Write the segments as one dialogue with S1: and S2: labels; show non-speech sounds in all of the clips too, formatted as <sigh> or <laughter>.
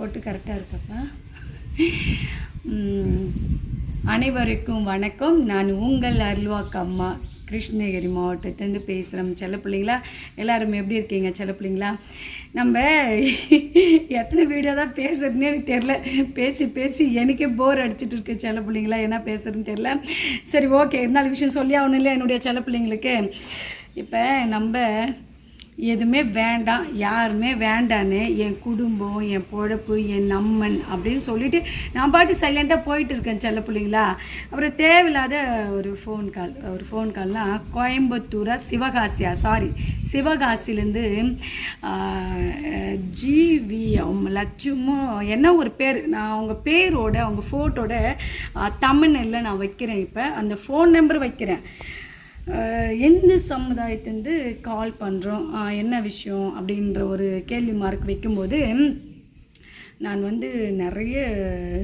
S1: போட்டு கரெக்டாக இருக்கப்பா. அனைவருக்கும் வணக்கம். நான் உங்கள் அருள்வாக்கு அம்மா கிருஷ்ணகிரி மாவட்டத்துலேருந்து பேசுகிறோம் செல்ல பிள்ளைங்களா எல்லோரும் எப்படி இருக்கீங்க செல்ல பிள்ளைங்களா? நம்ம எத்தனை வீடியோ தான் பேசுறதுன்னு எனக்கு தெரில பேசி பேசி எனக்கே போர் அடிச்சிட்டு இருக்கு செல்ல பிள்ளைங்களா என்ன பேசுறதுன்னு தெரில சரி ஓகே இருந்தாலும் விஷயம் சொல்லி ஆகணும் இல்லை என்னுடைய செல்ல பிள்ளைங்களுக்கு? இப்போ நம்ம எதுவுமே வேண்டாம் யாருமே வேண்டான்னு என் குடும்பம் என் பொழப்பு என் நம்மன் அப்படின்னு சொல்லிட்டு நான் பாட்டு சைலண்ட்டாக போயிட்டு இருக்கேன் செல்ல பிள்ளைங்களா. அப்புறம் தேவையில்லாத ஒரு ஃபோன் கால் ஒரு ஃபோன் கால்லாம் கோயம்புத்தூரா சிவகாசியா சாரி சிவகாசிலேருந்து ஜிவி லட்சுமோ என்ன ஒரு பேர் நான் அவங்க பேரோட அவங்க ஃபோட்டோட தமிழில் நான் வைக்கிறேன் இப்போ. அந்த ஃபோன் நம்பர் வைக்கிறேன். எந்த சமுதாயத்திலேருந்து கால் பண்ணுறோம் என்ன விஷயம்? அப்படின்ற ஒரு கேள்வி மார்க் வைக்கும்போது நான் வந்து நிறைய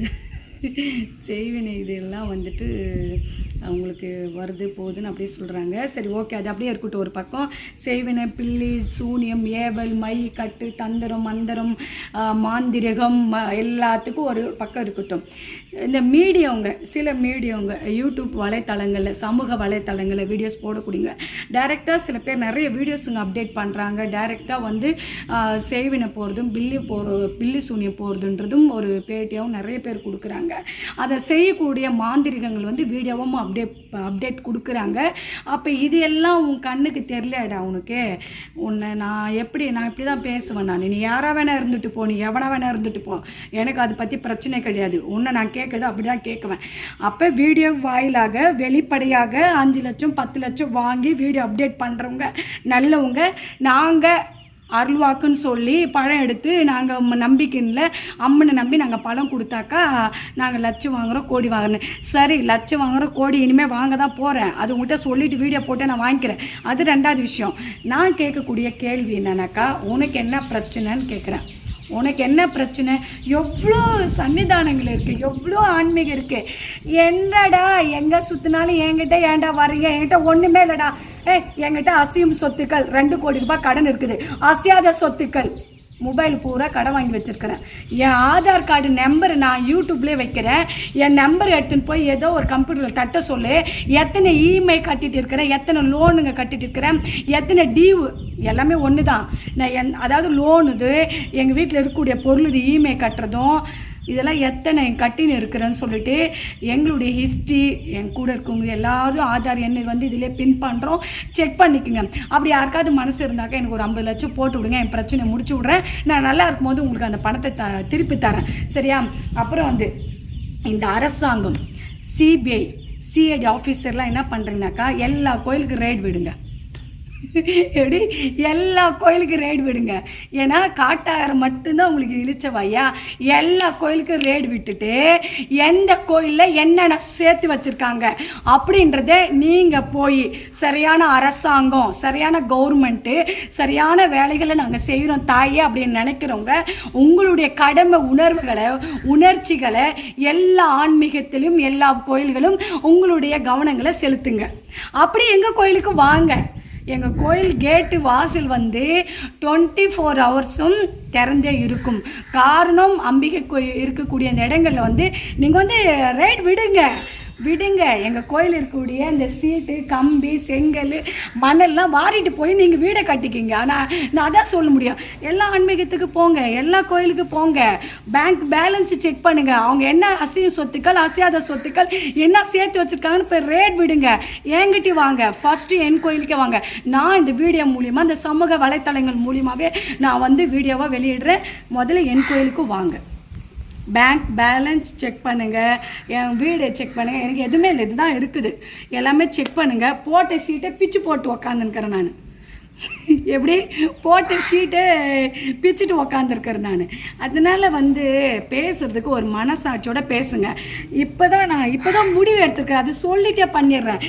S1: <laughs> செய்வினை இதெல்லாம் வந்துட்டு அவங்களுக்கு வருது போகுதுன்னு அப்படியே சொல்கிறாங்க சரி ஓகே அது அப்படியே இருக்கட்டும். ஒரு பக்கம் செய்வினை பில்லி சூனியம் ஏவல் மை கட்டு தந்திரம் மந்திரம் மாந்திரகம் ம- எல்லாத்துக்கும் ஒரு பக்கம் இருக்கட்டும். இந்த மீடியவங்க சில மீடியவங்க யூடியூப் வலைத்தளங்களில் சமூக வலைத்தளங்களில் வீடியோஸ் போடக்கூடியங்க டைரெக்டாக சில பேர் நிறைய வீடியோஸுங்க அப்டேட் பண்ணுறாங்க டைரெக்டாக வந்து சேவினை செய்வினை போகிறதும் பில்லி போகிற பில்லி சூனியம் போகிறதுன்றதும் ஒரு பேட்டியாகவும் நிறைய பேர் கொடுக்குறாங்க. அதை செய்யக்கூடிய மாந்திரிகங்கள் வந்து வீடியோவும் அப்டேட் அப்டேட் கொடுக்குறாங்க. அப்போ இது எல்லாம் உன் கண்ணுக்கு தெரியலடா உனக்கு. உன்னை நான் எப்படி நான் இப்படி தான் பேசுவேன் நான். நீ யாராக வேணால் இருந்துட்டு போ நீ எவனா வேணால் இருந்துட்டு போ. எனக்கு அதை பற்றி பிரச்சனை கிடையாது. உன்னை நான் கேட்குறது அப்படி தான் கேட்குவேன். அப்போ வீடியோ வாயிலாக வெளிப்படையாக அஞ்சு லட்சம் பத்து லட்சம் வாங்கி வீடியோ அப்டேட் பண்ணுறவங்க நல்லவங்க நாங்கள் அருள்வாக்குன்னு சொல்லி பழம் எடுத்து நாங்கள் நம்பிக்கையில் அம்மனை நம்பி நாங்கள் பழம் கொடுத்தாக்கா நாங்கள் லட்சம் வாங்குகிறோம் கோடி வாங்குறோம் சரி லட்சம் வாங்குகிறோம் கோடி இனிமேல் வாங்க தான் போகிறேன் அது உங்கள்கிட்ட சொல்லிவிட்டு வீடியோ போட்டு நான் வாங்கிக்கிறேன். அது ரெண்டாவது விஷயம். நான் கேட்கக்கூடிய கேள்வி என்னன்னாக்கா உனக்கு என்ன பிரச்சனைன்னு கேட்குறேன். உனக்கு என்ன பிரச்சனை? எவ்வளோ சன்னிதானங்கள் இருக்குது எவ்வளோ ஆன்மீகம் இருக்குது என்னடா எங்கே சுற்றினாலும் என்கிட்ட ஏன்டா வர்றீங்க? என்கிட்ட ஒன்றுமே இல்லைடா. ஏய் என்கிட்ட அசியும் சொத்துக்கள் ரெண்டு கோடி ரூபாய் கடன் இருக்குது. அசியாத சொத்துக்கள். மொபைல் பூரா கடன் வாங்கி வச்சிருக்கிறேன். என் ஆதார் கார்டு நம்பர் நான் யூடியூப்லேயே வைக்கிறேன். என் நம்பர் எடுத்துன்னு போய் ஏதோ ஒரு கம்ப்யூட்டரில் தட்ட சொல்லு. எத்தனை இஎம்ஐ கட்டிட்டு இருக்கிறேன். எத்தனை லோனுங்க கட்டிட்டு இருக்கிறேன். எத்தனை டீவு எல்லாமே ஒன்று தான் நான் என் அதாவது லோனு இது எங்கள் வீட்டில் இருக்கக்கூடிய பொருள் இது இஎம்ஐ கட்டுறதும் இதெல்லாம் எத்தனை என் கட்டின்னு இருக்கிறேன்னு சொல்லிட்டு எங்களுடைய ஹிஸ்ட்ரி என் கூட இருக்கவங்க எல்லாரும் ஆதார் எண்ணை வந்து இதிலே பின் பண்ணுறோம் செக் பண்ணிக்கோங்க. அப்படி யாருக்காவது மனசு இருந்தாக்கா எனக்கு ஒரு ஐம்பது லட்சம் போட்டு விடுங்க என் பிரச்சனையை முடிச்சு விட்றேன். நான் நல்லா இருக்கும்போது உங்களுக்கு அந்த பணத்தை த திருப்பி தரேன். சரியா? அப்புறம் வந்து இந்த அரசாங்கம் சிபிஐ சிஐடி ஆஃபீஸர்லாம் என்ன பண்ணுறீங்கனாக்கா எல்லா கோயிலுக்கு ரைடு விடுங்க. எப்படி? எல்லா கோயிலுக்கும் ரேடு விடுங்க. ஏன்னா காட்டாயிரம் மட்டும்தான் உங்களுக்கு இழிச்சவாயா எல்லா கோயிலுக்கும் ரேடு விட்டுட்டு எந்த கோயிலில் என்னென்ன சேர்த்து வச்சுருக்காங்க? அப்படின்றத நீங்கள் போய் சரியான அரசாங்கம் சரியான கவர்மெண்ட்டு சரியான வேலைகளை நாங்கள் செய்கிறோம் தாயே அப்படின்னு நினைக்கிறவங்க உங்களுடைய கடமை உணர்வுகளை உணர்ச்சிகளை எல்லா ஆன்மீகத்திலும் எல்லா கோயில்களும் உங்களுடைய கவனங்களை செலுத்துங்க. அப்படி எங்கள் கோயிலுக்கு வாங்க. எங்கள் கோயில் கேட்டு வாசல் வந்து டுவெண்ட்டி ஃபோர் ஹவர்ஸும் திறந்தே இருக்கும். காரணம் அம்பிகை கோயில் இருக்கக்கூடிய அந்த இடங்களில் வந்து நீங்கள் வந்து ரைட் விடுங்க. விடுங்க. எங்கள் கோயில் இருக்கக்கூடிய இந்த சீட்டு கம்பி செங்கல் மணல்லாம் வாரிட்டு போய் நீங்கள் வீடை கட்டிக்கிங்க. ஆனால் நான் அதான் சொல்ல முடியும். எல்லா ஆன்மீகத்துக்கு போங்க. எல்லா கோயிலுக்கு போங்க. பேங்க் பேலன்ஸ் செக் பண்ணுங்க. அவங்க என்ன அசையும் சொத்துக்கள் அசையாத சொத்துக்கள் என்ன சேர்த்து வச்சிருக்காங்கன்னு இப்போ ரேட் விடுங்க. என்கிட்ட வாங்க. ஃபஸ்ட்டு என் கோயிலுக்கே வாங்க. நான் இந்த வீடியோ மூலிமா இந்த சமூக வலைத்தளங்கள் மூலியமாகவே நான் வந்து வீடியோவாக வெளியிடுறேன். முதல்ல என் கோயிலுக்கு வாங்க. பேங்க் பேலன்ஸ் செக் பண்ணுங்கள் என் வீடு செக் பண்ணுங்கள் எனக்கு எதுவுமே இல்லை இதுதான் இருக்குது. எல்லாமே செக் பண்ணுங்கள் போட்ட ஷீட்டை பிச்சு போட்டு உக்காந்துருக்கிறேன் நான். எப்படி? போட்ட ஷீட்டு பிச்சுட்டு உக்காந்துருக்கிறேன் நான். அதனால வந்து பேசுகிறதுக்கு ஒரு மனசாட்சியோட பேசுங்க. இப்போ தான் நான் இப்போ தான் முடிவு எடுத்துருக்கேன். அது சொல்லிட்டே பண்ணிடுறேன்.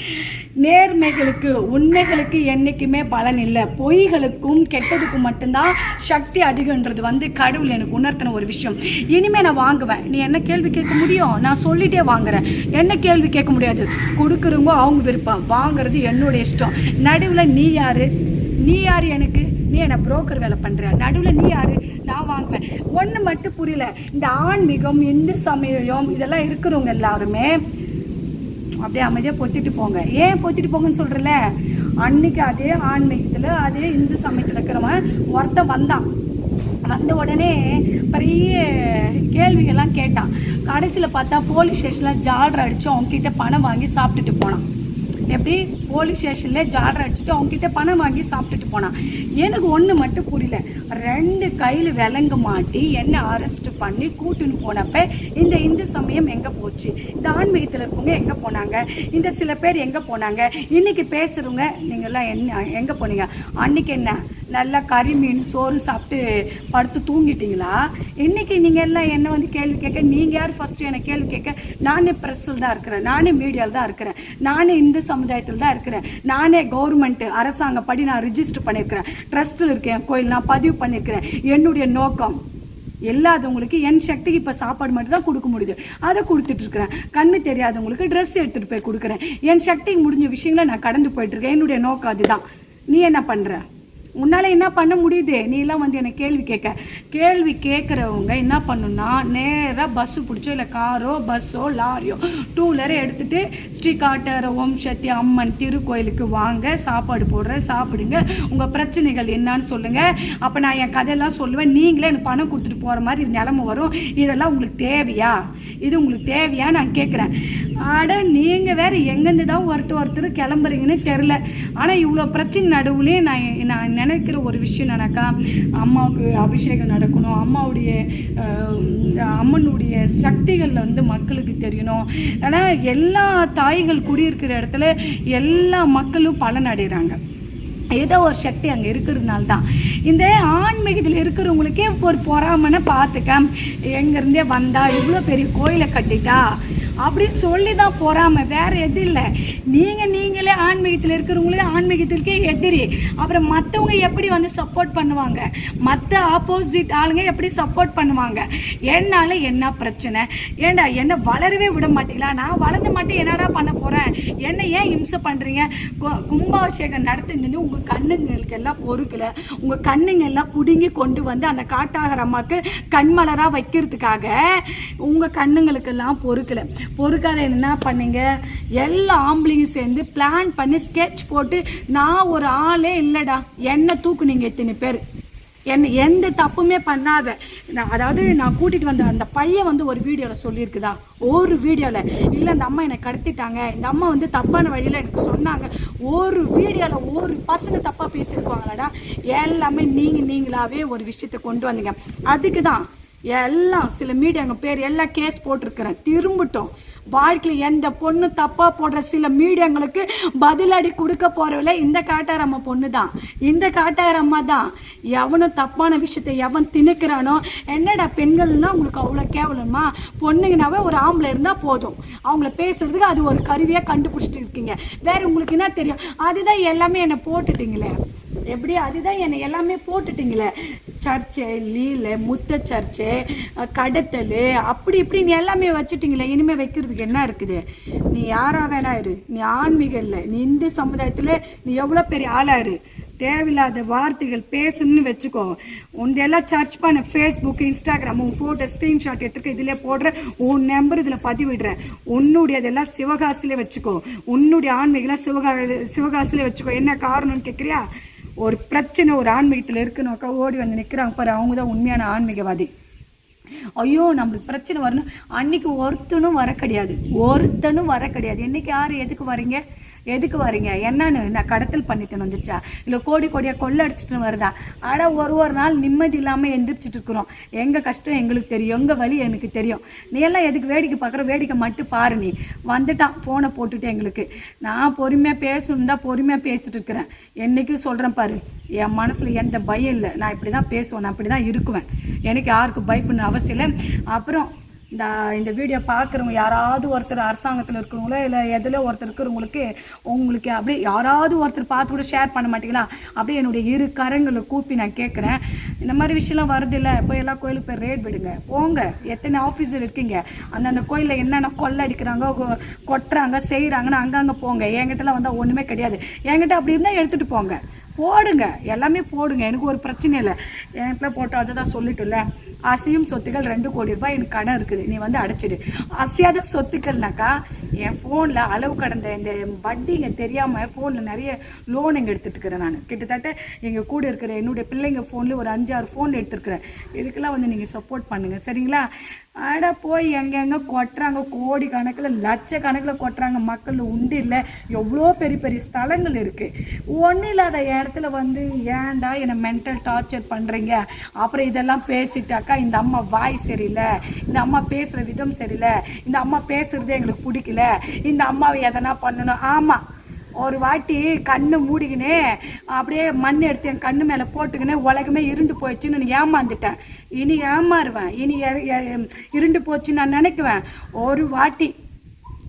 S1: நேர்மைகளுக்கு உண்மைகளுக்கு என்றைக்குமே பலன் இல்லை. பொய்களுக்கும் கெட்டதுக்கும் மட்டும்தான் சக்தி அதிகன்றது வந்து கடவுள் எனக்கு உணர்த்தின ஒரு விஷயம். இனிமேல் நான் வாங்குவேன். நீ என்ன கேள்வி கேட்க முடியும்? நான் சொல்லிட்டே வாங்குறேன். என்ன கேள்வி கேட்க முடியாது? கொடுக்குறவங்க அவங்க விருப்பம். வாங்குறது என்னோட இஷ்டம். நடுவில் நீ யார்? நீ யார் எனக்கு? நீ என்ன புரோக்கர் வேலை பண்ணுற நடுவில் நீ யார்? நான் வாங்குவேன். ஒன்று மட்டும் புரியல. இந்த ஆன்மீகம் இந்து சமயம் இதெல்லாம் இருக்கிறவங்க எல்லாருமே அப்படியே அமைதியாக பொத்திட்டு போங்க. ஏன் பொத்திட்டு போங்கன்னு சொல்கிறல அன்னைக்கு அதே ஆன்மீகத்தில் அதே இந்து சமயத்தில் இருக்கிறவன் ஒருத்தன் வந்தான். வந்த உடனே பெரிய கேள்விகள்லாம் கேட்டான். கடைசியில் பார்த்தா போலீஸ் ஸ்டேஷனில் ஜாலர் அடித்து அவங்ககிட்ட பணம் வாங்கி சாப்பிட்டுட்டு போனான். எப்படி போலீஸ் ஸ்டேஷனில் ஜாலர் அடிச்சுட்டு அவங்ககிட்ட பணம் வாங்கி சாப்பிட்டுட்டு போனான். எனக்கு ஒன்று மட்டும் புரியல. ரெண்டு கையில் விலங்கு மாட்டி என்னை அரெஸ்ட் பண்ணி கூட்டுன்னு போனப்ப இந்த இந்து சமயம் எங்கே போச்சு? இந்த ஆன்மீகத்தில் இருக்கவங்க எங்கே போனாங்க? இந்த சில பேர் எங்கே போனாங்க? இன்னைக்கு பேசுகிறவங்க நீங்கள்லாம் என்ன எங்கே போனீங்க? அன்னைக்கு என்ன? நல்லா கறி மீன் சோறு சாப்பிட்டு படுத்து தூங்கிட்டீங்களா? இன்னைக்கு நீங்கள் எல்லாம் என்ன வந்து கேள்வி கேட்க நீங்கள் யார் ஃபஸ்ட்டு எனக்கு கேள்வி கேட்க நானே ப்ரெஸ்ஸில் தான் இருக்கிறேன். நானே மீடியாவில் தான் இருக்கிறேன். நானே இந்து சமுதாயத்தில் தான் இருக்கிறேன். நானே கவர்மெண்ட் அரசாங்கம் படி நான் ரிஜிஸ்டர் பண்ணியிருக்கிறேன். ட்ரஸ்ட்டில் இருக்கேன். கோயில் நான் பதிவு பண்ணியிருக்கிறேன். என்னுடைய நோக்கம் இல்லாதவங்களுக்கு என் சக்திக்கு இப்போ சாப்பாடு மட்டும் தான் கொடுக்க முடியுது. அதை கொடுத்துட்டு இருக்கிறேன். கண்ணு தெரியாதவங்களுக்கு ட்ரெஸ் எடுத்துகிட்டு போய் கொடுக்குறேன். என் சக்திக்கு முடிஞ்ச விஷயங்களை நான் கடந்து போயிட்டுருக்கேன் என்னுடைய நோக்கம் அதுதான். நீ என்ன பண்ணுற உன்னால் என்ன பண்ண முடியுது? நீ எல்லாம் வந்து என்னை கேள்வி கேட்க. கேள்வி கேட்குறவங்க என்ன பண்ணுன்னா நேராக பஸ்ஸு பிடிச்சோ இல்லை காரோ பஸ்ஸோ லாரியோ டூ வீலரை எடுத்துட்டு ஓம் சக்தி அம்மன் திருக்கோயிலுக்கு வாங்க சாப்பாடு போடுறேன் சாப்பிடுங்க. உங்கள் பிரச்சனைகள் என்னன்னு சொல்லுங்கள் அப்போ நான் என் கதையெல்லாம் சொல்லுவேன். நீங்களே எனக்கு பணம் கொடுத்துட்டு போகிற மாதிரி நிலமை வரும். இதெல்லாம் உங்களுக்கு தேவையா? இது உங்களுக்கு தேவையா? நான் கேட்குறேன். அட நீங்கள் வேறு எங்கேருந்து தான் ஒருத்தர் ஒருத்தர் கிளம்புறீங்கன்னு தெரில ஆனால் இவ்வளோ பிரச்சனை நடுவுலேயே நான் நான் நினைக்கிற ஒரு விஷயம் அம்மாவுக்கு அபிஷேகம் நடக்கணும். அம்மாவுடைய அம்மனுடைய சக்திகள் வந்து மக்களுக்கு தெரியணும். ஆனால் எல்லா தாய்கள் குடியிருக்கிற இடத்துல எல்லா மக்களும் பலன் அடைகிறாங்க. ஏதோ ஒரு சக்தி அங்கே இருக்கிறதுனால தான் இந்த ஆன்மீகத்தில் இருக்கிறவங்களுக்கே ஒரு பொறாமனை பார்த்துக்க. எங்கேருந்தே வந்தா இவ்வளோ பெரிய கோயிலை கட்டிட்டா அப்படின்னு சொல்லி தான் போகாமல் வேறு எது இல்லை. நீங்கள் நீங்களே ஆன்மீகத்தில் இருக்கிறவங்களே ஆன்மீகத்திற்கே எதிரி. அப்புறம் மற்றவங்க எப்படி வந்து சப்போர்ட் பண்ணுவாங்க? மற்ற ஆப்போசிட் ஆளுங்க எப்படி சப்போர்ட் பண்ணுவாங்க? என்னால் என்ன பிரச்சனை? ஏண்டா என்ன வளரவே விட மாட்டீங்களா? நான் வளர்ந்து மட்டும் என்னடா பண்ண போகிறேன் என்ன ஏன் இம்சை பண்ணுறீங்க கும்பாபிஷேகம் நடத்துன்னு உங்கள் கண்ணுங்களுக்கு எல்லாம் பொறுக்கல. உங்கள் கண்ணுங்க எல்லாம் பிடுங்கி கொண்டு வந்து அந்த காட்டாகிற அம்மாவுக்கு கண்மலராக வைக்கிறதுக்காக உங்கள் கண்ணுங்களுக்கெல்லாம் பொறுக்கலை. பொறுக்காத என்ன பண்ணுங்க? எல்லா ஆம்பளையும் சேர்ந்து பிளான் பண்ணி ஸ்கெட்ச் போட்டு நான் ஒரு ஆளே இல்லைடா. என்ன தூக்குனீங்க இத்தனை பேர். என்ன எந்த தப்புமே பண்ணாத. நான் அதாவது நான் கூட்டிட்டு வந்த அந்த பையன் வந்து ஒரு வீடியோவில் சொல்லியிருக்குதா? ஒரு வீடியோவில் இல்லை இந்த அம்மா என்னை கடத்திட்டாங்க. இந்த அம்மா வந்து தப்பான வழியில் எனக்கு சொன்னாங்க. ஒரு வீடியோவில் ஒரு பசங்க தப்பாக பேசியிருப்பாங்களாடா. எல்லாமே நீங்கள் நீங்களாவே ஒரு விஷயத்தை கொண்டு வந்தீங்க. அதுக்கு தான் எல்லாம் சில மீடியாங்க பேர் எல்லாம் கேஸ் போட்டிருக்கிறேன். திரும்பட்டும். வாழ்க்கையில் எந்த பொண்ணு தப்பாக போடுற சில மீடியாங்களுக்கு பதிலடி கொடுக்க போகிறவில்ல இந்த காட்டாரம்மா பொண்ணு தான் இந்த காட்டாரம்மா தான். எவனும் தப்பான விஷயத்தை எவன் திணிக்கிறானோ என்னடா பெண்கள்னா உங்களுக்கு அவ்வளோ கேவலமா? பொண்ணுங்கனாவே ஒரு ஆம்பளை இருந்தால் போதும். அவங்கள பேசுறதுக்கு அது ஒரு கருவியாக கண்டுபிடிச்சிட்டு இருக்கீங்க. வேற உங்களுக்கு என்ன தெரியும்? அதுதான் எல்லாமே என்னை போட்டுட்டீங்களே. எப்படி அதுதான் என்னை எல்லாமே போட்டுட்டீங்களே. சர்ச்சு லீல முத்த சர்ச்சு கடத்தல் அப்படி இப்படின்னு எல்லாமே வச்சுட்டீங்களே இனிமேல் வைக்கிறதுக்கு என்ன இருக்குது? நீ யாராக வேணா இரு. நீ ஆன்மீகம் இல்லை. நீ இந்து சமுதாயத்தில் நீ எவ்வளோ பெரிய ஆளாக இரு. தேவையில்லாத வார்த்தைகள் பேசுன்னு வச்சுக்கோ. உண்டெல்லாம் சர்ச் பண்ண. ஃபேஸ்புக் இன்ஸ்டாகிராம் உன் ஃபோட்டோ ஸ்க்ரீன்ஷாட் எடுத்துக்க இதில் போடுற உன் நம்பர் இதில் பதிவிடுறேன் உன்னுடையதெல்லாம் சிவகாசிலே வச்சுக்கோ. உன்னுடைய ஆன்மீகெல்லாம் சிவகா சிவகாசிலே வச்சுக்கோ. என்ன காரணம்னு கேட்குறியா ஒரு பிரச்சனை ஒரு ஆன்மீகத்தில் இருக்குனாக்கா ஓடி வந்து நிற்கிறாங்க பாரு அவங்க தான் உண்மையான ஆன்மீகவாதி. ஐயோ நம்மளுக்கு பிரச்சனை வரணும். அன்னைக்கு ஒருத்தனும் வர கிடையாது. ஒருத்தனும் வர கிடையாது. என்னைக்கு யார் எதுக்கு வரீங்க? எதுக்கு வரீங்க என்னன்னு நான் கடத்தல் பண்ணிட்டு வந்துச்சா இல்லை கோடி கோடியாக கொள்ள அடிச்சிட்டு வருதா? ஆனால் ஒரு ஒரு நாள் நிம்மதி இல்லாமல் எந்திரிச்சிட்டு இருக்கிறோம். எங்கள் கஷ்டம் எங்களுக்கு தெரியும். எங்கள் வழி எனக்கு தெரியும். நீ எல்லாம் எதுக்கு வேடிக்கை பார்க்குற? வேடிக்கை மட்டும் பாரு நீ. வந்துட்டான். ஃபோனை போட்டுட்டு எங்களுக்கு. நான் பொறுமையாக பேசணும் தான் பொறுமையாக பேசிட்டு இருக்கிறேன். என்றைக்கும் சொல்கிறேன் பாரு. என் மனசில் எந்த பயம் இல்லை. நான் இப்படி தான் பேசுவேன். நான் இப்படி தான் இருக்குவேன். எனக்கு யாருக்கும் பயப்படணும் அவசியம் இல்லை. அப்புறம் இந்த இந்த வீடியோ பார்க்குறவங்க யாராவது ஒருத்தர் அரசாங்கத்தில் இருக்கிறவங்களோ இல்லை எதில் ஒருத்தர் இருக்கிறவங்களுக்கு உங்களுக்கு அப்படியே யாராவது ஒருத்தர் பார்த்து கூட ஷேர் பண்ண மாட்டீங்களா? அப்படியே என்னுடைய இரு கரங்களை கூப்பி நான் கேட்குறேன். இந்த மாதிரி விஷயம்லாம் வருது இல்லை போய் எல்லா கோயிலுக்கு போய் ரேட் விடுங்க. போங்க. எத்தனை ஆஃபீஸர் இருக்கீங்க? அந்தந்த கோயிலில் என்னென்ன கொள்ளை அடிக்கிறாங்க கொ- கொட்டுறாங்க செய்கிறாங்கன்னு அங்கங்கே போங்க. என்கிட்டலாம் வந்தால் ஒன்றுமே கிடையாது. என்கிட்ட அப்படி இருந்தால் எடுத்துகிட்டு போங்க. போடுங்க. எல்லாமே போடுங்க. எனக்கு ஒரு பிரச்சனை இல்லை. என்கிட்ட போட்டோம் அதை தான் சொல்லிட்டுல அசையும் சொத்துக்கள் ரெண்டு கோடி ரூபாய் எனக்கு கடன் இருக்குது. நீ வந்து அடைச்சிடு. அசையாத சொத்துக்கள்னாக்கா என் ஃபோனில் அளவு கடந்த இந்த வட்டிங்க தெரியாமல் ஃபோனில் நிறைய லோன் இங்கே எடுத்துட்டுக்கிறேன் நான். கிட்டத்தட்ட எங்கள் கூட இருக்கிற என்னுடைய பிள்ளைங்க ஃபோனில் ஒரு அஞ்சு ஆறு ஃபோன் எடுத்துருக்குறேன். இதுக்கெல்லாம் வந்து நீங்கள் சப்போர்ட் பண்ணுங்கள் சரிங்களா? அட போய் எங்கெங்க கொட்டுறாங்க? கோடி கணக்கில் லட்ச கணக்கில் கொட்டுறாங்க மக்கள். உண்டு இல்லை எவ்வளோ பெரிய பெரிய ஸ்தலங்கள் இருக்குது ஒன்றும் இல்லாத இடத்துல வந்து ஏன்டா என்னை மென்டல் டார்ச்சர் பண்ணுறீங்க அப்புறம் இதெல்லாம் பேசிட்டாக்கா இந்த அம்மா வாய் சரியில்லை. இந்த அம்மா பேசுகிற விதம் சரியில்லை. இந்த அம்மா பேசுகிறதே எங்களுக்கு பிடிக்கல. இந்த அம்மாவை எதனா பண்ணணும்? ஆமாம் ஒரு வாட்டி கண்ணு மூடிக்கினே அப்படியே மண் எடுத்து என் கண்ணு மேலே போட்டுக்கினே உலகமே இருண்டு போயிடுச்சுன்னு நான் ஏமாந்துட்டேன். இனி ஏமாறுவேன் இனி இருண்டு போச்சுன்னு நான் நினைக்குவேன். ஒரு வாட்டி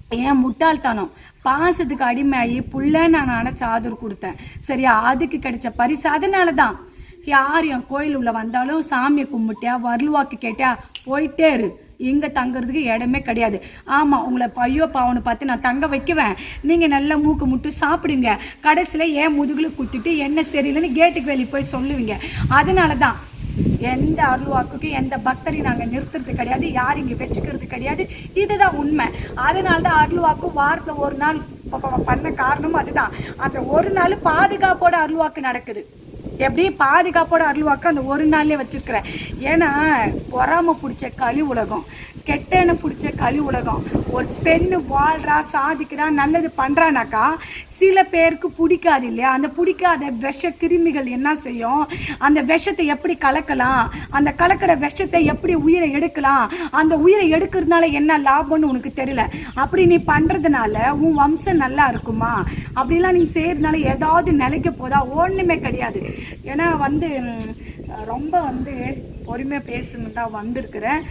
S1: ஏன் முட்டாள்தனம் பாசத்துக்கு அடிமையாகி புள்ள நான் நினச்ச ஆதரவு கொடுத்தேன். சரியா? அதுக்கு கிடைச்ச பரிசு அதனால தான் யார் என் கோயில் உள்ள வந்தாலும் சாமியை கும்பிட்டியா வரலுவாக்கு கேட்டியா போயிட்டே இரு. இங்கே தங்குறதுக்கு இடமே கிடையாது. ஆமாம் உங்களை பையோ பாவனை பார்த்து நான் தங்க வைக்குவேன். நீங்கள் நல்லா மூக்கு முட்டு சாப்பிடுங்க. கடைசியில் ஏன் முதுகில் குத்திட்டு என்ன சரியில்லைன்னு கேட்டுக்கு வெளியே போய் சொல்லுவீங்க. அதனால தான் எந்த அருள்வாக்குக்கும் எந்த பக்தரையும் நாங்கள் நிறுத்துறது கிடையாது. யார் இங்கே வச்சுக்கிறது கிடையாது. இதுதான் உண்மை. அதனால தான் அருள்வாக்கு வாரத்தில் ஒரு நாள் பண்ண காரணமும் அதுதான். அந்த ஒரு நாள் பாதுகாப்போட அருள்வாக்கு நடக்குது. எப்படி பாதுகாப்போட அருள்வாக்கு அந்த ஒரு நாள்லேயே வச்சுருக்கிறேன் ஏன்னா பொறாம பிடிச்ச கழி உலகம் கெட்டன பிடிச்ச கழி உலகம். ஒரு பெண்ணு வாழ்றா சாதிக்கிறா நல்லது பண்ணுறானாக்கா சில பேருக்கு பிடிக்காது இல்லையா? அந்த பிடிக்காத விஷ கிருமிகள் என்ன செய்யும்? அந்த விஷத்தை எப்படி கலக்கலாம்? அந்த கலக்கிற விஷத்தை எப்படி உயிரை எடுக்கலாம்? அந்த உயிரை எடுக்கிறதுனால என்ன லாபம்னு உனக்கு தெரியல. அப்படி நீ பண்ணுறதுனால உன் வம்சம் நல்லா இருக்குமா? அப்படிலாம் நீ செய்யறதுனால ஏதாவது நிலைக்க போதா? ஒன்றுமே கிடையாது. ஏன்னா வந்து ரொம்ப வந்து பொறுமையாக பேசுன்னு தான் வந்திருக்கிறேன்.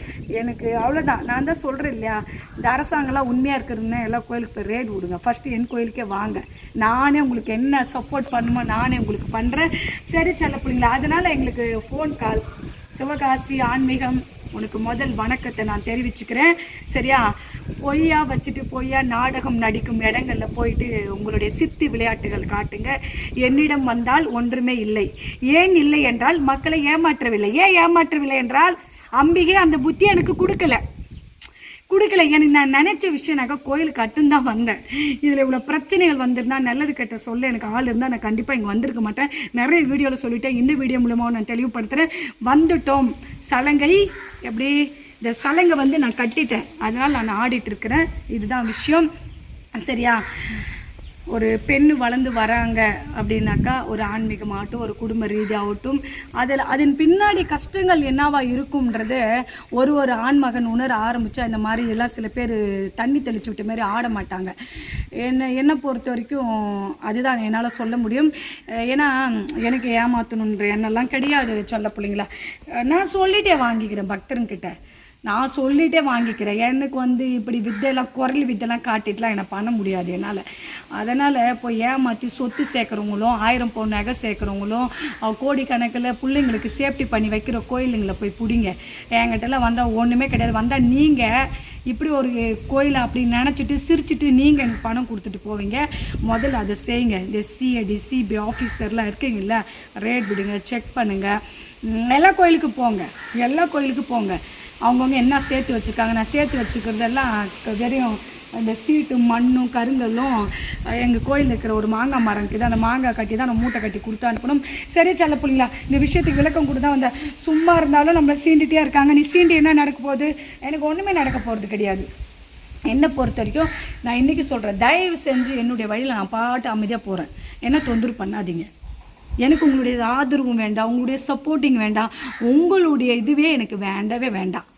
S1: எனக்கு அவ்வளோதான் நான் தான் சொல்கிறேன் இல்லையா? இந்த அரசாங்கம்லாம் உண்மையாக இருக்கிறதுனா எல்லா கோயிலுக்கு போய் ரேட் விடுங்க. ஃபஸ்ட்டு என் கோயிலுக்கே வாங்க. நானே உங்களுக்கு என்ன சப்போர்ட் பண்ணுமோ நானே உங்களுக்கு பண்ணுறேன் சரி செல்ல பிள்ளைங்களா அதனால் எங்களுக்கு ஃபோன் கால் சிவகாசி ஆன்மீகம் உனக்கு முதல் வணக்கத்தை நான் தெரிவிச்சுக்கிறேன். சரியா? பொய்யா வச்சுட்டு பொய்யா நாடகம் நடிக்கும் இடங்களில் போயிட்டு உங்களுடைய சித்தி விளையாட்டுகள் காட்டுங்க. என்னிடம் வந்தால் ஒன்றுமே இல்லை. ஏன் இல்லை என்றால் மக்களை ஏமாற்றவில்லை. ஏன் ஏமாற்றவில்லை என்றால் அம்பிகை அந்த புத்தி எனக்கு கொடுக்கல. கொடுக்கல. எனக்கு நான் நினைச்ச விஷயம்னாக்கா கோயிலுக்கு கட்டுந்தான் வந்தேன். இதில் இவ்வளோ பிரச்சனைகள் வந்திருந்தா நல்லது கெட்ட சொல்ல எனக்கு ஆள் இருந்தால் நான் கண்டிப்பாக இங்கே வந்திருக்க மாட்டேன். நிறைய வீடியோவில் சொல்லிட்டேன். இந்த வீடியோ மூலமாக நான் தெளிவுபடுத்துகிறேன் வந்துட்டோம். சலங்கை எப்படி இந்த சலங்கை வந்து நான் கட்டிட்டேன். அதனால் நான் ஆடிட்டு இருக்கிறேன். இதுதான் விஷயம். சரியா? ஒரு பெண் வளர்ந்து வராங்க அப்படின்னாக்கா ஒரு ஆன்மீகமாகட்டும் ஒரு குடும்ப ரீதியாகட்டும் அதில் அதன் பின்னாடி கஷ்டங்கள் என்னவா இருக்கும்ன்றது ஒரு ஒரு ஆண்மகன் உணர ஆரம்பித்தா இந்த மாதிரி எல்லாம் சில பேர் தண்ணி தெளிச்சு விட்ட மாதிரி ஆட மாட்டாங்க. என்ன என்னை பொறுத்த வரைக்கும் அதுதான் என்னால் சொல்ல முடியும். ஏன்னா எனக்கு ஏமாற்றணுன்ற எண்ணெல்லாம் கிடையாது சொல்ல பிள்ளைங்களா. நான் சொல்லிட்டே வாங்கிக்கிறேன் பக்தருங்கிட்ட. நான் சொல்லிட்டே வாங்கிக்கிறேன். எனக்கு வந்து இப்படி வித்தையெல்லாம் குரல் வித்தையெல்லாம் காட்டிட்டுலாம் எனக்கு பண்ண முடியாது என்னால். அதனால் இப்போ ஏமாற்றி சொத்து சேர்க்குறவங்களும் ஆயிரம் பவுன் நகை சேர்க்குறவங்களும் கோடிக்கணக்கில் பிள்ளைங்களுக்கு சேஃப்டி பண்ணி வைக்கிற கோயிலுங்களை போய் பிடிங்க. என்கிட்டலாம் வந்தால் ஒன்றுமே கிடையாது. வந்தால் நீங்கள் இப்படி ஒரு கோயிலை அப்படி நினச்சிட்டு சிரிச்சிட்டு நீங்கள் எனக்கு பணம் கொடுத்துட்டு போவீங்க. முதல்ல அதை செய்யுங்க. இந்த சிஐடி சிபி ஆஃபீஸர்லாம் இருக்கீங்கல்ல ரேட் விடுங்க செக் பண்ணுங்கள் எல்லா கோயிலுக்கு போங்க. எல்லா கோயிலுக்கு போங்க. அவங்கவுங்க என்ன சேர்த்து வச்சுருக்காங்க நான் சேர்த்து வச்சுக்கிறதெல்லாம் க- வெறும் இந்த சீட்டு மண்ணும் கருங்கல்லும் எங்கள் கோயிலில் இருக்கிற ஒரு மாங்காய் மரம் இருக்குது. அந்த மாங்காய் கட்டி தான் நான் மூட்டை கட்டி கொடுத்து அனுப்பணும். சரி செல்ல பிள்ளைங்களா இந்த விஷயத்துக்கு விளக்கம் கொடுத்தா வந்த சும்மா இருந்தாலும் நம்மளை சீண்டிட்டே இருக்காங்க. நீ சீண்டி என்ன நடக்க போகுது? எனக்கு ஒன்றுமே நடக்க போகிறது கிடையாது. என்னை பொறுத்த வரைக்கும் நான் இன்றைக்கி சொல்கிறேன் தயவு செஞ்சு என்னுடைய வழியில் நான் பாட்டு அமைதியாக போகிறேன் என்ன தொந்தரவு பண்ணாதீங்க. எனக்கு உங்களுடைய ஆதரவும் வேண்டாம் உங்களுடைய சப்போர்ட்டிங் வேண்டாம் உங்களுடைய இதுவே எனக்கு வேண்டவே வேண்டாம்.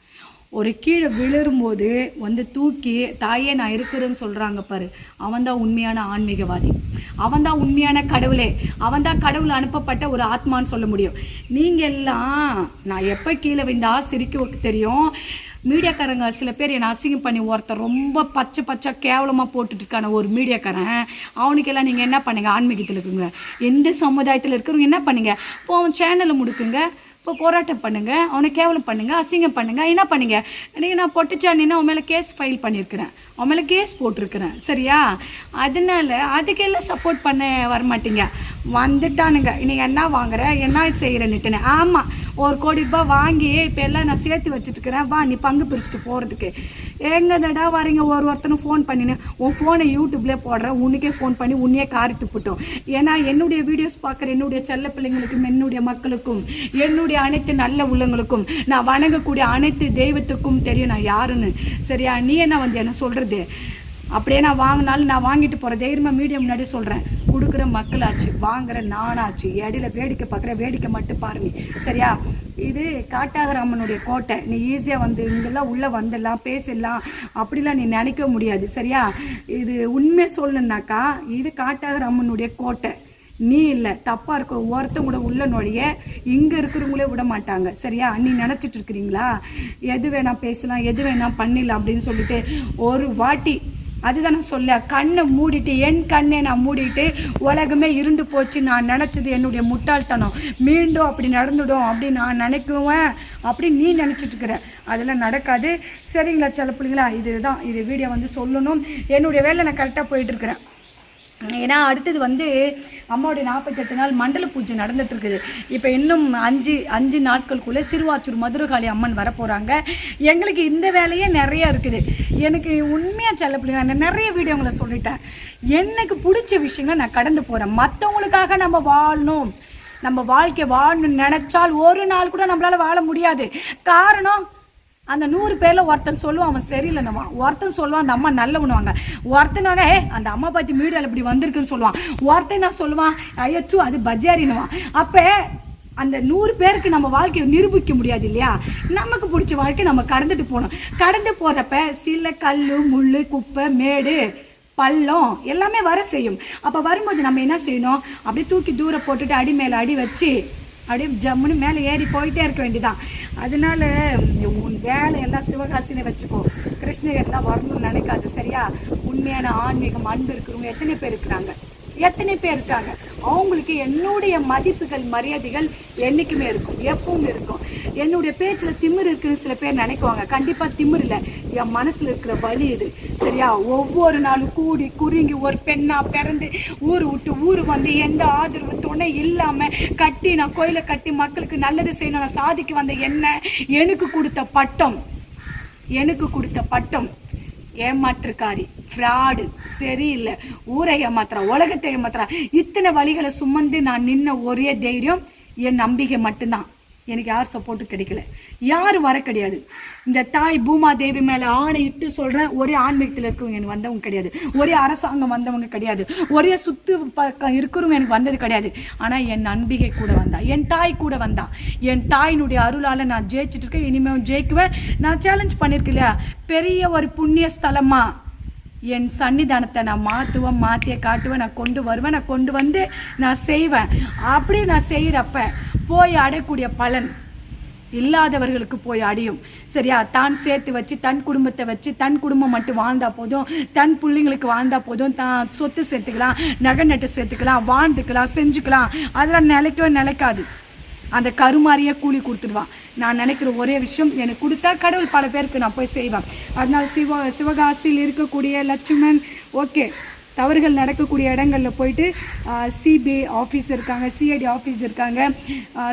S1: ஒரு கீழே விழுறும்போது வந்து தூக்கி தாயே நான் இருக்கிறேன்னு சொல்கிறாங்க பாரு. அவன் தான் உண்மையான ஆன்மீகவாதி. அவன் தான் உண்மையான கடவுளே. அவன்தான் கடவுள் அனுப்பப்பட்ட ஒரு ஆத்மான்னு சொல்ல முடியும். நீங்கள் எல்லாம் நான் எப்போ கீழே விழுந்தா சிரிக்க தெரியும்? மீடியாக்காரங்க சில பேர் என்னை அசிங்கம் பண்ணி ஒருத்தர் ரொம்ப பச்சை பச்சை கேவலமாக போட்டுட்டு இருக்கான ஒரு மீடியாக்காரன். அவனுக்கெல்லாம் நீங்கள் என்ன பண்ணுங்க? ஆன்மீகத்தில் இருக்குங்க. எந்த சமுதாயத்தில் இருக்கிறவங்க என்ன பண்ணுங்க? இப்போ அவன் சேனலை முடுக்குங்க. இப்போ போராட்டம் பண்ணுங்க. அவனை கேவலம் பண்ணுங்க அசிங்கம் பண்ணுங்க. என்ன பண்ணுங்க? நீங்கள் நான் பொட்டுச்சாண்டின்னா அவன் மேலே கேஸ் ஃபைல் பண்ணியிருக்கிறேன். அவன் கேஸ் போட்டிருக்கிறேன். சரியா? அதனால அதுக்கெல்லாம் சப்போர்ட் பண்ண வரமாட்டீங்க. வந்துட்டானுங்க. நீங்கள் என்ன வாங்குற? என்ன செய்கிறேன்னுட்டுன்னு ஆமாம் ஒரு கோடி ரூபாய் வாங்கி இப்போ எல்லாம் நான் சேர்த்து வச்சுட்டு இருக்கிறேன் வா நீ பங்கு பிரிச்சுட்டு போகிறதுக்கு எங்கே தடா வரீங்க ஒரு ஒருத்தனும் ஃபோன் பண்ணினு உன் ஃபோனை யூடியூப்லேயே போடுறேன். உனக்கே ஃபோன் பண்ணி உன்னையே காரி துப்பிட்டோம் ஏன்னா என்னுடைய வீடியோஸ் பார்க்குற என்னுடைய செல்ல பிள்ளைங்களுக்கும் என்னுடைய மக்களுக்கும் என்னுடைய அனைத்து நல்ல உள்ளங்களுக்கும் நான் வணங்கக்கூடிய அனைத்து தெய்வத்துக்கும் தெரியும் நான் யாருன்னு. சரியா? நீ என்ன வந்து என்ன சொல்கிறது அப்படியே நான் வாங்கினாலும் நான் வாங்கிட்டு போகிற தைரியமாக மீடியம் முன்னாடி சொல்கிறேன் கொடுக்குற மக்களாச்சு வாங்குற நானாச்சு இடையில வேடிக்கை பார்க்குற வேடிக்கை மட்டும் பாருங்க சரியா? இது காட்டாகராமனுடைய கோட்டை. நீ ஈஸியாக வந்து இங்கெல்லாம் உள்ளே வந்துடலாம் பேசிடலாம். அப்படிலாம் நீ நினைக்க முடியாது. சரியா? இது உண்மை சொல்லணுன்னாக்கா இது காட்டாகராமனுடைய கோட்டை. நீ இல்லை தப்பாக இருக்கிற ஒருத்தவங்க கூட உள்ள நுழைய இங்கே இருக்கிறவங்களே விட மாட்டாங்க. சரியா? நீ நினச்சிட்டு இருக்கிறீங்களா? எது வேணால் பேசலாம் எது வேணால் பண்ணிடலாம் அப்படின்னு சொல்லிட்டு ஒரு வாட்டி அதுதான் நான் சொல்ல கண்ணை மூடிட்டு என் கண்ணை நான் மூடிட்டு உலகமே இருண்டு போச்சு நான் நினச்சது என்னுடைய முட்டாள்தனம். மீண்டும் அப்படி நடந்துடும் அப்படி நான் நினைக்குவேன். அப்படி நீ நினச்சிட்டு இருக்கிற. அதெல்லாம் நடக்காது. சரிங்களா சில பிள்ளைங்களா? இதுதான். இது வீடியோ வந்து சொல்லணும். என்னுடைய வேலை நான் கரெக்டாக போயிட்டுருக்கிறேன் ஏன்னா அடுத்தது வந்து அம்மாவுடைய நாற்பத்தெட்டு நாள் மண்டல பூஜை நடந்துட்டு இருக்குது இப்போ இன்னும் அஞ்சு அஞ்சு நாட்களுக்குள்ளே சிறுவாச்சூர் மதுரகாளி அம்மன் வரப்போகிறாங்க எங்களுக்கு இந்த வேலையே நிறைய இருக்குது. எனக்கு உண்மையாக செல்ல பிள்ளைங்க நான் நிறைய வீடியோ உங்களை சொல்லிட்டேன். எனக்கு பிடிச்ச விஷயங்கள் நான் கடந்து போகிறேன் மற்றவங்களுக்காக நம்ம வாழணும். நம்ம வாழ்க்கை வாழணும்னு நினச்சால் ஒரு நாள் கூட நம்மளால் வாழ முடியாது. காரணம் அந்த நூறு பேர்ல ஒருத்தன் சொல்லுவான் அவன் சரியில்லைன்னுவான் ஒருத்தன் சொல்லுவான் அந்த அம்மா நல்லவனுவாங்க ஒருத்தனாங்க ஏ அந்த அம்மா பத்தி மீடியாவில் இப்படி வந்திருக்குன்னு சொல்லுவான். ஒருத்தன் நான் சொல்லுவான் ஐயச்சு அது பஜாரின்னுவான். அப்போ அந்த நூறு பேருக்கு நம்ம வாழ்க்கையை நிரூபிக்க முடியாது இல்லையா? நமக்கு பிடிச்ச வாழ்க்கை நம்ம கடந்துட்டு போகணும். கடந்து போகிறப்ப சில கல் முள் குப்பை மேடு பள்ளம் எல்லாமே வர செய்யும். அப்போ வரும்போது நம்ம என்ன செய்யணும்? அப்படியே தூக்கி தூரம் போட்டுட்டு அடி மேலே அடி வச்சு அப்படியே ஜம்முன்னு மேலே ஏறி போயிட்டே இருக்க வேண்டியதான் அதனால உன் வேலையெல்லாம் சிவகாசினே வச்சுக்கோ. கிருஷ்ணகிரிலாம் வரணும்னு நினைக்காது சரியா? உண்மையான ஆன்மீகம் அன்பு இருக்கிறவங்க எத்தனை பேர் இருக்கிறாங்க? எத்தனை பேர் இருக்காங்க? அவங்களுக்கு என்னுடைய மதிப்புகள் மரியாதைகள் என்றைக்குமே இருக்கும். எப்பவும் இருக்கும். என்னுடைய பேச்சில் திமிர் இருக்குன்னு சில பேர் நினைக்குவாங்க. கண்டிப்பாக திமிர் இல்லை. என் மனசில் இருக்கிற வலி இது. சரியா? ஒவ்வொரு நாளும் கூடி குறுங்கி ஒரு பெண்ணாக பிறந்து ஊர் விட்டு ஊர் வந்து எந்த ஆதரவு துணை இல்லாமல் கட்டி நான் கோயிலை கட்டி மக்களுக்கு நல்லது செய்யணும் நான் சாதிக்க வந்த என்ன? எனக்கு கொடுத்த பட்டம். எனக்கு கொடுத்த பட்டம். ஏமாற்றுக்காரி. ஃப்ராடு சரியில்லை. ஊரை ஏமாத்துறா உலகத்தை ஏமாத்துறா. இத்தனை வழிகளை சுமந்து நான் நின்ன ஒரே தைரியம் என் நம்பிக்கை மட்டும்தான். எனக்கு யார் சப்போர்ட்டும் கிடைக்கல. யாரும் வர கிடையாது. இந்த தாய் பூமா தேவி மேலே ஆணையிட்டு சொல்கிறேன் ஒரே ஆன்மீகத்தில் இருக்கவங்க எனக்கு வந்தவங்க கிடையாது. ஒரே அரசாங்கம் வந்தவங்க கிடையாது. ஒரே சுத்து பக்கம் இருக்கிறவங்க எனக்கு வந்தது கிடையாது. ஆனால் என் நம்பிக்கை கூட வந்தா என் தாய் கூட வந்தா என் தாயினுடைய அருளால் நான் ஜெயிச்சுட்டு இருக்கேன். இனிமேல் ஜெயிக்குவேன் நான் சேலஞ்ச் பண்ணியிருக்கேன் இல்லையா பெரிய ஒரு புண்ணிய ஸ்தலமாக என் சன்னிதானத்தை நான் மாற்றுவேன் மாற்றிய காட்டுவேன் நான் கொண்டு வருவேன் நான் கொண்டு வந்து நான் செய்வேன். அப்படி நான் செய்கிறப்ப போய் அடையக்கூடிய பலன் இல்லாதவர்களுக்கு போய் அடியும். சரியா? தான் சேர்த்து வச்சு தன் குடும்பத்தை வச்சு தன் குடும்பம் மட்டும் வாழ்ந்தா போதும். தன் பிள்ளைங்களுக்கு வாழ்ந்தா போதும். தான் சொத்து சேர்த்துக்கலாம் நகை நட்டு சேர்த்துக்கலாம் வாழ்ந்துக்கலாம் செஞ்சுக்கலாம். அதெல்லாம் நிலைக்கவே நிலைக்காது. அந்த கருமாரியே கூலி கொடுத்துடுவான் நான் நினைக்கிற ஒரே விஷயம் எனக்கு கொடுத்தா கடவுள் பல பேருக்கு நான் போய் செய்வேன். அதனால் சிவ சிவகாசியில் இருக்கக்கூடிய லட்சுமணன் ஓகே. தவறுகள் நடக்கக்கூடிய இடங்களில் போயிட்டு சிபிஐ ஆஃபீஸ் இருக்காங்க சிஐடி ஆஃபீஸ் இருக்காங்க.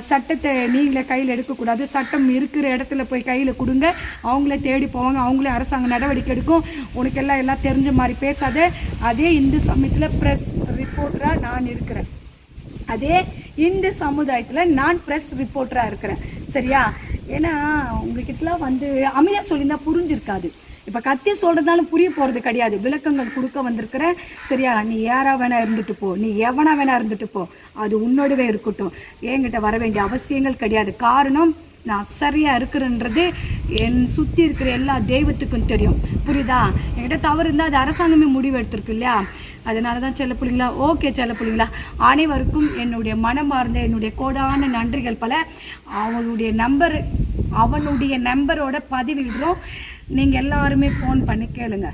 S1: சட்டத்தை நீங்களே கையில் எடுக்கக்கூடாது. சட்டம் இருக்கிற இடத்துல போய் கையில் கொடுங்க. அவங்களே தேடி போவாங்க. அவங்களே அரசாங்க நடவடிக்கை எடுக்கும். உனக்கு எல்லாம் எல்லாம் தெரிஞ்ச மாதிரி பேசாத. அதே இந்து சமயத்தில் ப்ரெஸ் ரிப்போர்ட்டராக நான் இருக்கிறேன். அதே இந்து சமுதாயத்தில் நான் ப்ரெஸ் ரிப்போர்ட்டராக இருக்கிறேன். சரியா? ஏன்னா உங்ககிட்டலாம் வந்து அமைதியாக சொல்லியிருந்தால் புரிஞ்சிருக்காது. இப்போ கத்தி சொல்கிறதுனாலும் புரிய போகிறது கிடையாது. விளக்கங்கள் கொடுக்க வந்திருக்கிற சரியா நீ யாரா வேணா இருந்துட்டு போ. நீ எவனா வேணா இருந்துட்டு போ. அது உன்னோடவே இருக்கட்டும். என்கிட்ட வர வேண்டிய அவசியங்கள் கிடையாது. காரணம் நான் சரியாக இருக்கிறேன்றது என் சுற்றி இருக்கிற எல்லா தெய்வத்துக்கும் தெரியும். புரியுதா? என்கிட்ட தவறு இருந்தால் அது அரசாங்கமே முடிவு எடுத்திருக்கு இல்லையா? அதனால தான் செல்ல பிள்ளைங்களா? ஓகே செல்ல பிள்ளைங்களா? அனைவருக்கும் என்னுடைய மனமார்ந்த என்னுடைய கோடான நன்றிகள் பல. அவளுடைய நம்பர் அவனுடைய நம்பரோட பதிவிடுறோம். நீங்கள் எல்லாருமே ஃபோன் பண்ணி கேளுங்க.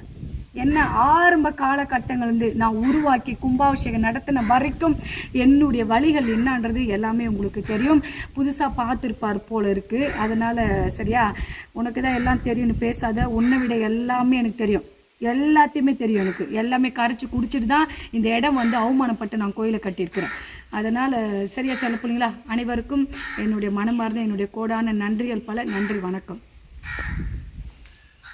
S1: என்ன ஆரம்ப காலகட்டங்கள்லேருந்து நான் உருவாக்கி கும்பாபிஷேகம் நடத்தின வரைக்கும் என்னுடைய வழிகள் என்னன்றது எல்லாமே உங்களுக்கு தெரியும். புதுசாக பார்த்துருப்பார் போல் இருக்குது அதனால் சரியா? உனக்கு தான் எல்லாம் தெரியும்னு பேசாத உன்னை விட எல்லாமே எனக்கு தெரியும். எல்லாத்தையுமே தெரியும் எனக்கு. எல்லாமே கரைச்சி குடிச்சிட்டு தான் இந்த இடம் வந்து அவமானப்பட்டு நான் கோயிலை கட்டியிருக்கிறேன். அதனால் சரியா சொல்ல பிள்ளைங்களா அனைவருக்கும் என்னுடைய மனமார்ந்த என்னுடைய கோடான நன்றிகள் பல. நன்றி வணக்கம்.